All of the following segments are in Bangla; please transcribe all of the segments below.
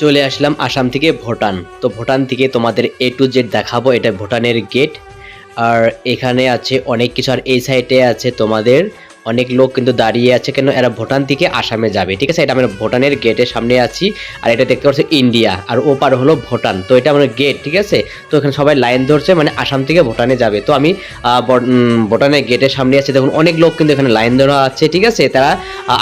চলে আসলাম আসাম থেকে ভুটান। তো ভুটান থেকে তোমাদের এ টু জেড দেখাবো, এটা ভুটানের গেট আর এখানে আছে অনেক কিছু, আর এই সাইডে আছে তোমাদের অনেক লোক কিন্তু দাঁড়িয়ে আছে কেন? এরা ভুটান থেকে আসামে যাবে। ঠিক আছে? এটা আমরা ভুটানের গেটের সামনে আছি। আর এটা দেখতে পাচ্ছি ইন্ডিয়া। আর ও পার হলো ভুটান। তো এটা আমাদের গেট ঠিক আছে? তো এখানে সবাই লাইন ধরছে মানে আসাম থেকে ভুটানে যাবে। তো আমি ভুটানের গেটের সামনে আছি। দেখুন, অনেক লোক কিন্তু এখানে লাইন ধরা আছে, ঠিক আছে? তারা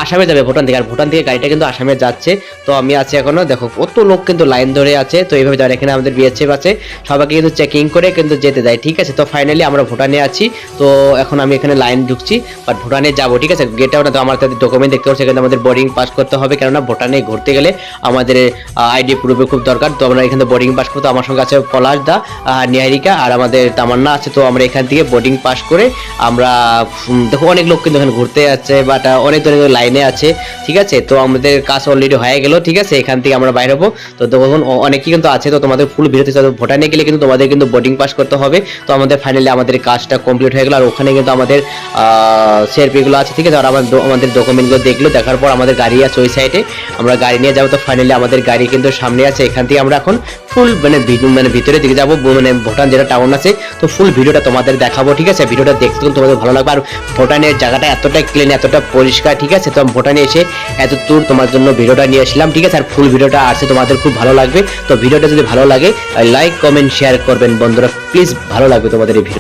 আসামে যাবে ভুটান থেকে। আর ভুটান থেকে গাড়িটা কিন্তু আসামে যাচ্ছে। তো আমি আছি এখনও। দেখো, কত লোক কিন্তু লাইন ধরে আছে। তো এইভাবে যারা এখানে আমাদের বিএসএফ আছে, সবাইকে কিন্তু চেকিং করে কিন্তু যেতে দেয়, ঠিক আছে? তো ফাইনালি আমরা ভুটানে আছি। তো এখন আমি এখানে লাইন ঢুকছি। বাট ভুটানে যাব, ঠিক আছে? গেটেও না তো আমার তাদের ডকুমেন্ট দেখতে পাচ্ছি কিন্তু আমাদের বোর্ডিং পাস করতে হবে। কেননা ভুটানে ঘুরতে গেলে আমাদের আইডি প্রুফে খুব দরকার। তো আমরা এখানে বোর্ডিং পাস করতে, আমার সঙ্গে আছে পলাশ দা নিহারিকা আর আমাদের তামান্না আছে। তো আমরা এখান থেকে বোর্ডিং পাস করে আমরা দেখো অনেক লোক কিন্তু এখানে ঘুরতে যাচ্ছে বাট অনেক ধরনের লাইনে আছে, ঠিক আছে? তো আমাদের কাজ অলরেডি হয়ে গেল, ঠিক আছে? এখান থেকে আমরা বাইরে হব। তো দেখুন অনেকেই কিন্তু আছে, তো তোমাদের ফুল ভিডিওতে ভুটানে গেলে কিন্তু তোমাদের কিন্তু বোর্ডিং পাস করতে হবে। তো আমাদের ফাইনালি আমাদের কাজটা কমপ্লিট হয়ে গেল, আর ওখানে কিন্তু আমাদের সিআরপিগুলো আছে, ঠিক আছে? আর আমার আমাদের ডকুমেন্টগুলো দেখল, দেখার পর আমাদের গাড়ি আছে ওই সাইডে আমরা গাড়ি নিয়ে যাব, তো ফাইনালি আমাদের গাড়ি কিন্তু সামনে আছে। এখান থেকে আমরা এখন ফুল মানে মানে ভিতরে দিকে যাব মানে ভুটান যেটা টাউন আছে। তো ফুল ভিডিওটা তোমাদের দেখাবো, ঠিক আছে? ভিডিওটা দেখতে তোমাদের ভালো লাগবে। আর ভুটানের জায়গাটা এতটা ক্লিন এতটা পরিষ্কার, ঠিক আছে? তো ভুটানে এসে এত দূর তোমার জন্য ভিডিওটা নিয়ে আসলাম, ঠিক আছে? আর ফুল ভিডিওটা আছে তোমাদের খুব ভালো লাগবে। তো ভিডিওটা যদি ভালো লাগে লাইক কমেন্ট শেয়ার করবেন বন্ধুরা। প্লিজ ভালো লাগবে তোমাদের এই ভিডিও।